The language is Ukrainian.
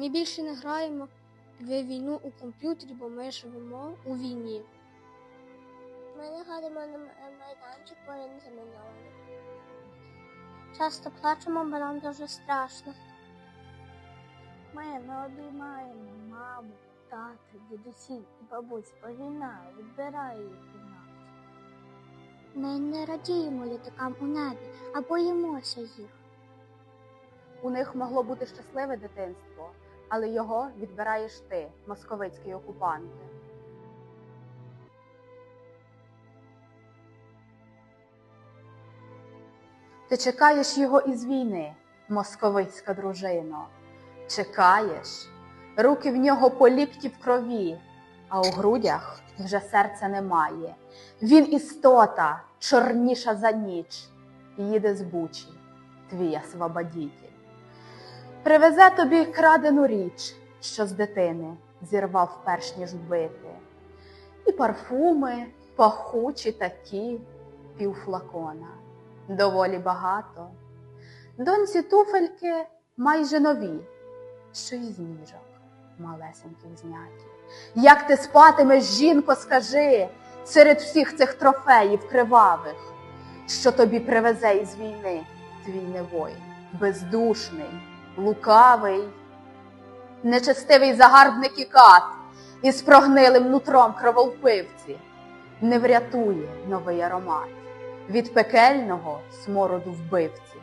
Ми більше не граємо в війну у комп'ютері, бо ми живемо у війні. Ми не ходимо на майданчик, бо він замінований. Часто плачемо, бо нам дуже страшно. Ми не обіймаємо маму, тата, дідусів і бабусь, бо війна відбирає їх від нас. Ми не радіємо літакам у небі, а боїмося їх. У них могло бути щасливе дитинство, але його відбираєш ти, московицький окупант. Ти чекаєш його із війни, московицька дружино. Чекаєш, руки в нього по лікті в крові, а у грудях вже серця немає. Він істота, чорніша за ніч, їде з бучі, твій освободітель. Привезе тобі крадену річ, що з дитини зірвав перш ніж вбити. І парфуми пахучі такі, півфлакона, доволі багато. Доньці туфельки майже нові, що із ніжок малесеньких зняті. Як ти спатимеш, жінко, скажи, серед всіх цих трофеїв кривавих, що тобі привезе із війни твій невой, бездушний, лукавий, нечестивий загарбник і кат із прогнилим нутром крововпивці, не врятує новий аромат від пекельного смороду вбивці.